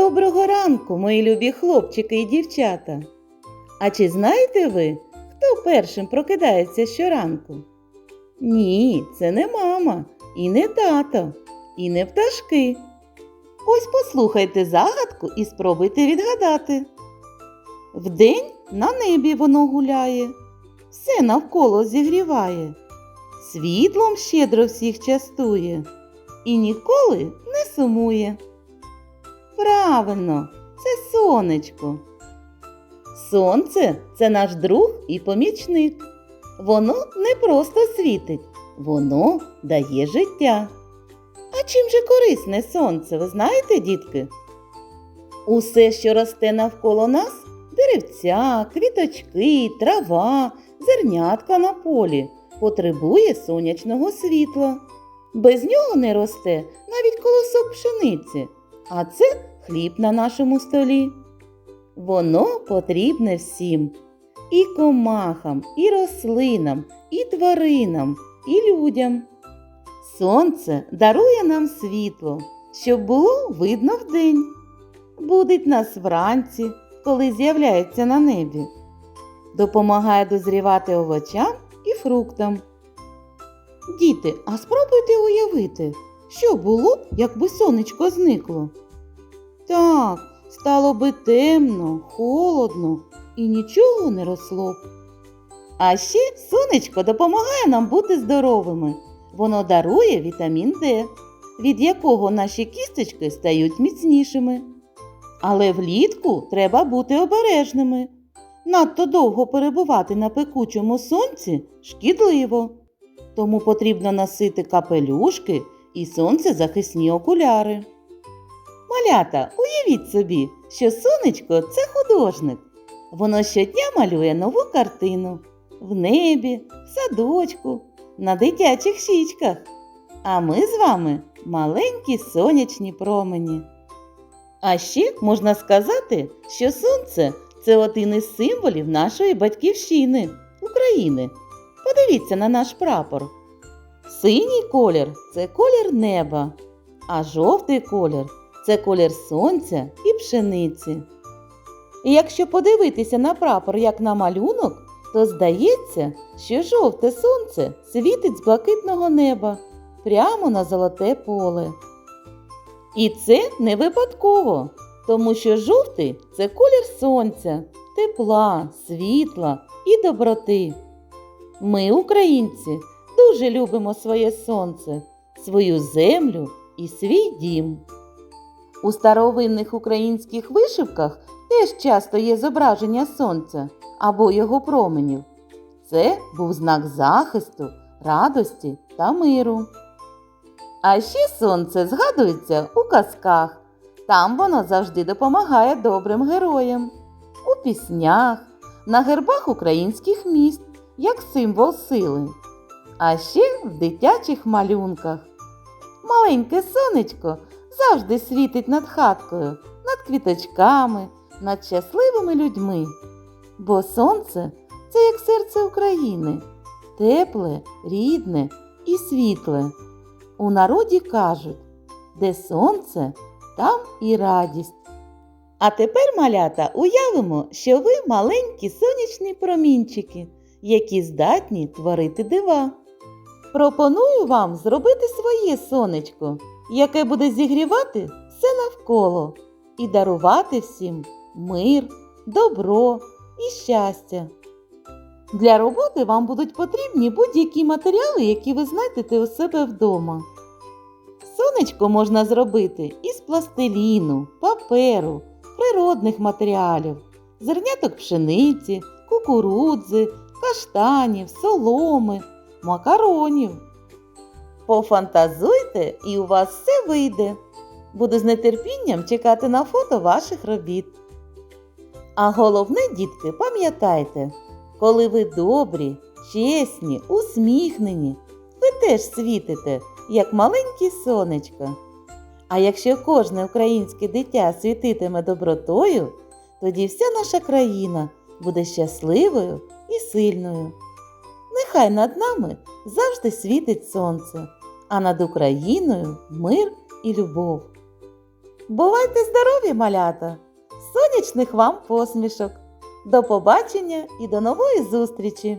Доброго ранку, мої любі хлопчики і дівчата. А чи знаєте ви, хто першим прокидається щоранку? Ні, це не мама, і не тато, і не пташки. Ось послухайте загадку і спробуйте відгадати. Вдень на небі воно гуляє, все навколо зігріває, світлом щедро всіх частує і ніколи не сумує. Правильно, це сонечко. Сонце це наш друг і помічник. Воно не просто світить, воно дає життя. А чим же корисне сонце, ви знаєте, дітки? Усе, що росте навколо нас, деревця, квіточки, трава, зернятка на полі, потребує сонячного світла. Без нього не росте навіть колосок пшениці, а це хліб на нашому столі. Воно потрібне всім і комахам, і рослинам, і тваринам, і людям. Сонце дарує нам світло, щоб було видно вдень. Будить нас вранці, коли з'являється на небі. Допомагає дозрівати овочам і фруктам. Діти, а спробуйте уявити, що було, б, якби сонечко зникло. Так, стало би темно, холодно і нічого не росло. А ще сонечко допомагає нам бути здоровими. Воно дарує вітамін Д, від якого наші кісточки стають міцнішими. Але влітку треба бути обережними. Надто довго перебувати на пекучому сонці шкідливо. Тому потрібно носити капелюшки і сонцезахисні окуляри. Малята, уявіть собі, що сонечко це художник. Воно щодня малює нову картину в небі, в садочку, на дитячих щічках. А ми з вами маленькі сонячні промені. А ще можна сказати, що сонце це один із символів нашої батьківщини України. Подивіться на наш прапор. Синій колір це колір неба, а жовтий колір це колір сонця і пшениці. І якщо подивитися на прапор як на малюнок, то здається, що жовте сонце світить з блакитного неба прямо на золоте поле. І це не випадково, тому що жовтий це колір сонця, тепла, світла і доброти. Ми, українці, дуже любимо своє сонце, свою землю і свій дім. У старовинних українських вишивках теж часто є зображення сонця або його променів. Це був знак захисту, радості та миру. А ще сонце згадується у казках. Там воно завжди допомагає добрим героям. У піснях, на гербах українських міст як символ сили. А ще в дитячих малюнках. Маленьке сонечко завжди світить над хаткою, над квіточками, над щасливими людьми. Бо сонце це як серце України, тепле, рідне і світле. У народі кажуть, де сонце, там і радість. А тепер, малята, уявимо, що ви маленькі сонячні промінчики, які здатні творити дива. Пропоную вам зробити своє сонечко, яке буде зігрівати все навколо і дарувати всім мир, добро і щастя. Для роботи вам будуть потрібні будь-які матеріали, які ви знайдете у себе вдома. Сонечко можна зробити із пластиліну, паперу, природних матеріалів, зерняток пшениці, кукурудзи, каштанів, соломи, макаронів. Пофантазуйте і у вас все вийде. Буду з нетерпінням чекати на фото ваших робіт. А головне, дітки, пам'ятайте, коли ви добрі, чесні, усміхнені, ви теж світите, як маленькі сонечка. А якщо кожне українське дитя світитиме добротою, тоді вся наша країна буде щасливою і сильною. Нехай над нами завжди світить сонце, а над Україною мир і любов. Бувайте здорові, малята! Сонячних вам посмішок! До побачення і до нової зустрічі!